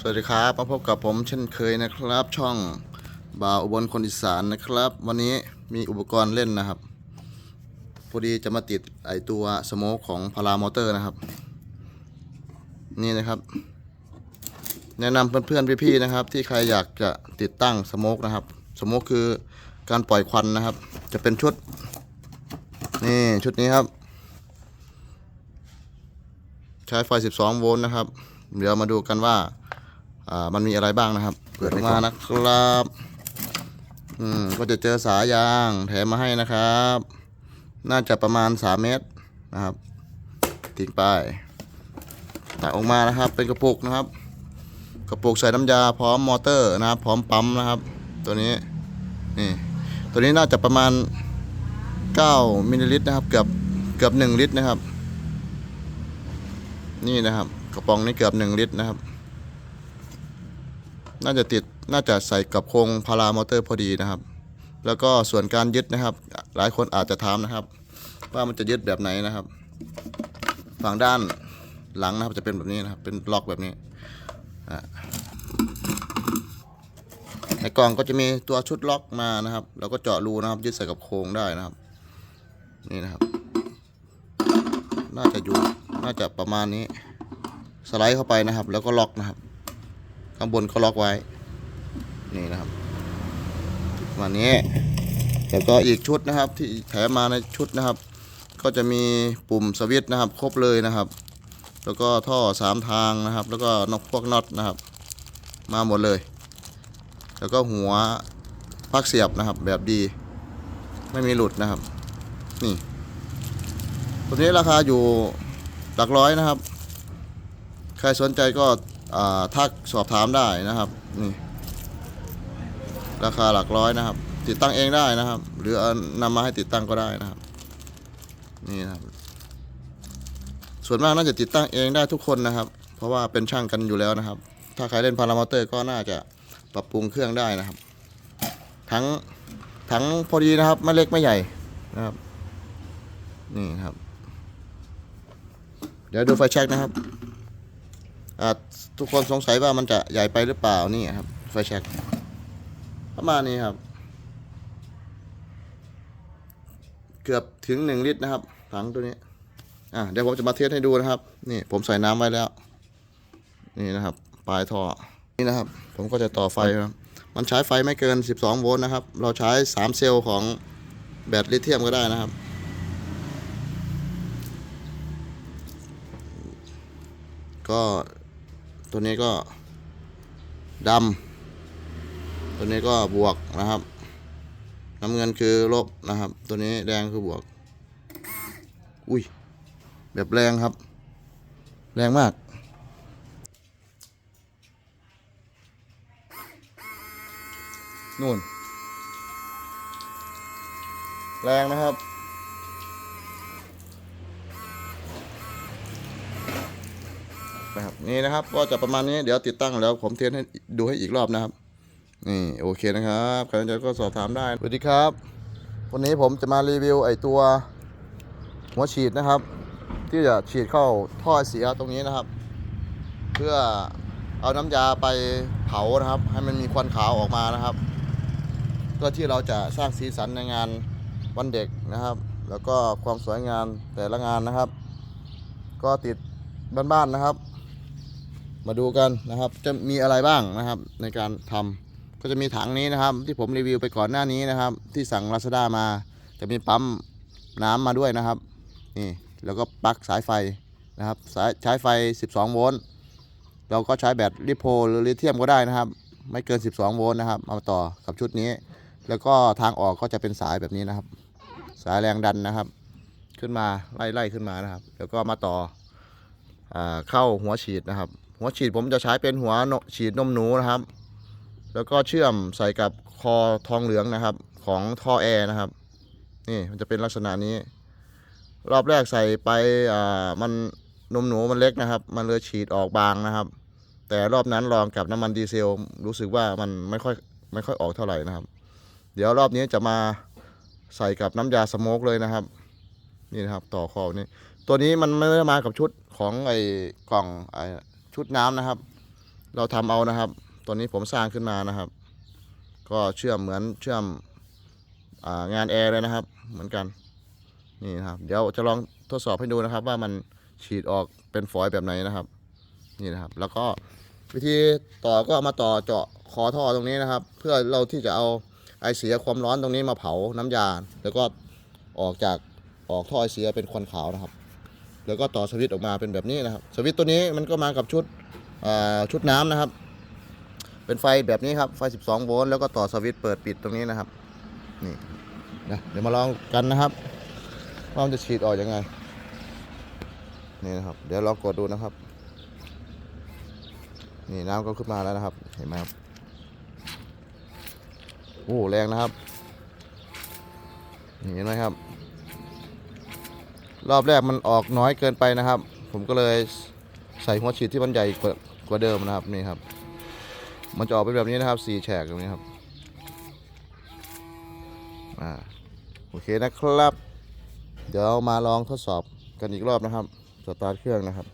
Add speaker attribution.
Speaker 1: สวัสดีครับมาพบกับผมเช่นเคยนะครับ ช่องบ่าวอุบลคนอีสานนะครับ วันนี้มีอุปกรณ์เล่นนะครับ พอดีจะมาติดไอตัวสโมกของพารามอเตอร์นะครับ นี่นะครับ แนะนำเพื่อนๆพี่ๆนะครับ ที่ใครอยากจะติดตั้งสโมกนะครับสโมกคือการปล่อยควันนะครับ จะเป็นชุด นี่ชุดนี้ครับ ใช้ไฟ 12 โวลต์นะครับ เดี๋ยวมาดูกันว่า อ่ามันมีอะไรบ้างนะครับ เปิดออกมานะครับ อืมก็จะเจอสายยางแถมมาให้นะครับ น่าจะประมาณ 3 เมตรนะครับทิ้งไปตักออกมานะครับ เป็นกระปุกนะครับ กระปุกใส่น้ำยาพร้อมมอเตอร์นะครับ พร้อมปั๊มนะครับ ตัวนี้นี่ตัวนี้น่าจะประมาณ 9 มิลลิลิตรนะครับ เกือบเกือบ 1 ลิตรนะครับ นี่นะครับ กระป๋องนี้เกือบ 1 ลิตรนะครับ น่าจะติดน่าจะใส่กับโครงพารามอเตอร์พอดีนะครับ แล้วก็ส่วนการยึดนะครับ หลายคนอาจจะถามนะครับ ว่ามันจะยึดแบบไหนนะครับ ฝั่งด้านหลังนะครับจะเป็นแบบนี้นะครับ เป็นล็อกแบบนี้อะในกล่องก็จะมีตัวชุดล็อกมานะครับ แล้วก็เจาะรูนะครับ ยึดใส่กับโครงได้นะครับ นี่นะครับ น่าจะอยู่น่าจะประมาณนี้ สไลด์เข้าไปนะครับ แล้วก็ล็อกนะครับ ข้างบนก็ล็อกไว้ นี่นะครับประมาณนี้แล้วก็อีกชุดนะครับ ที่แถมมาในชุดนะครับ ก็จะมีปุ่มสวิตช์นะครับ ครบเลยนะครับ แล้วก็ท่อสามทางนะครับ แล้วก็นอกพวกน็อตนะครับ มาหมดเลย แล้วก็หัวพักเสียบนะครับ แบบดี ไม่มีหลุดนะครับ นี่ตัวนี้ราคาอยู่หลักร้อยนะครับ ใครสนใจก็ ทักสอบถามได้นะครับนี่ราคาหลักร้อยนะครับ ติดตั้งเองได้นะครับ หรือเอานำมาให้ติดตั้งก็ได้นะครับ นี่นะครับ ส่วนมากน่าจะติดตั้งเองได้ทุกคนนะครับ เพราะว่าเป็นช่างกันอยู่แล้วนะครับ ถ้าใครเล่นพารามอเตอร์ก็น่าจะปรับปรุงเครื่องได้นะครับ ทั้งทั้งพอดีนะครับไม่เล็กไม่ใหญ่นะครับ นี่ครับ เดี๋ยวดูไฟแช็กนะครับ ทุกคนสงสัยว่ามันจะใหญ่ไปหรือเปล่านี่ครับไฟแช็กประมาณนี้ครับ เกือบถึงหนึ่งลิตรนะครับ ถังตัวนี้ อะเดี๋ยวผมจะมาเทสให้ดูนะครับ นี่ผมใส่น้ำไว้แล้ว นี่นะครับ ปลายท่อ นี่นะครับ ผมก็จะต่อไฟครับ มันใช้ไฟไม่เกิน 12 โวลต์นะครับ เราใช้ 3 เซลล์ของแบตลิเธียมก็ได้นะครับก็ ตัวนี้ก็ดำตัวนี้ก็บวกนะครับ น้ำเงินคือลบนะครับ ตัวนี้แดงคือบวก อุ้ย แบบแรงครับ แรงมาก นู่น แรงนะครับนะครับ นี่นะครับ ก็จะประมาณนี้เดี๋ยวติดตั้งแล้วผมเทสให้ดูให้อีกรอบนะครับนี่โอเคนะครับใครสนใจก็สอบถามได้สวัสดีครับ วันนี้ผมจะมารีวิวไอตัวหัวฉีดนะครับ ที่จะฉีดเข้าท่อเสียตรงนี้นะครับ เพื่อเอาน้ำยาไปเผานะครับ ให้มันมีควันขาวออกมานะครับเพื่อที่เราจะสร้างสีสันในงานวันเด็กนะครับ แล้วก็ความสวยงามแต่ละงานนะครับ ก็ติดบ้านๆนะครับ มาดูกันนะครับ จะมีอะไรบ้างนะครับ ในการทำก็จะมีถังนี้นะครับ ที่ผมรีวิวไปก่อนหน้านี้นะครับ ที่สั่งลาซาด้ามา จะมีปั๊มน้ำมาด้วยนะครับนี่แล้วก็ปลั๊กสายไฟนะครับสายใช้ไฟ 12 โวลต์เราก็ใช้แบตลิโพหรือลิเธียมก็ได้นะครับ ไม่เกิน 12 โวลต์นะครับเอามาต่อกับชุดนี้ แล้วก็ทางออกก็จะเป็นสายแบบนี้นะครับ สายแรงดันนะครับ ขึ้นมาไล่ๆขึ้นมานะครับ แล้วก็มาต่ออเข้าหัวฉีดนะครับ หัวฉีดผมจะใช้เป็นหัวฉีดนมหนูนะครับ แล้วก็เชื่อมใส่กับคอทองเหลืองนะครับ ของท่อแอร์นะครับ นี่มันจะเป็นลักษณะนี้ รอบแรกใส่ไปอ่ามันนมหนูมันเล็กนะครับ มันเลยฉีดออกบางนะครับ แต่รอบนั้นลองกับน้ำมันดีเซลรู้สึกว่ามันไม่ค่อยไม่ค่อยออกเท่าไหร่นะครับ เดี๋ยวรอบนี้จะมาใส่กับน้ำยาสโมกเลยนะครับ นี่นะครับต่อคอนี้ตัวนี้มันไม่ได้มากับชุดของไอ้กล่องไอ้ ชุดน้ำนะครับ เราทำเอานะครับ ตัวนี้ผมสร้างขึ้นมานะครับ ก็เชื่อมเหมือนเชื่อมองานแอร์เลยนะครับ เหมือนกันนี่นะครับ เดี๋ยวจะลองทดสอบให้ดูนะครับ ว่ามันฉีดออกเป็นฝอยแบบไหนนะครับ นี่นะครับ แล้วก็วิธีต่อก็มาต่อเจาะคอท่อตรงนี้นะครับ เพื่อเราที่จะเอาไอเสียความร้อนตรงนี้มาเผาน้ำยา แล้วก็ออกจากออกท่อไอเสียเป็นควันขาวนะครับ แล้วก็ต่อสวิตออกมาเป็นแบบนี้นะครับ สวิตตัวนี้มันก็มากับชุดชุดน้ำนะครับ เป็นไฟแบบนี้ครับไฟ 12 โวลต์แล้วก็ต่อสวิตเปิดปิดตรงนี้นะครับนี่นะเดี๋ยวมาลองกันนะครับว่ามันจะฉีดออกยังไงนี่นะครับ เดี๋ยวลองกดดูนะครับ นี่น้ำก็ขึ้นมาแล้วนะครับ เห็นไหมครับโอ้แรงนะครับนี่เห็นไหมครับ รอบแรกมันออกน้อยเกินไปนะครับ ผมก็เลยใส่หัวฉีดที่มันใหญ่กว่าเดิมนะครับนี่ครับ มันจะออกเป็นแบบนี้นะครับสี่แฉกตรงนี้ครับอ่าโอเคนะครับ เดี๋ยวมาลองทดสอบกันอีกรอบนะครับ สตาร์ทเครื่องนะครับ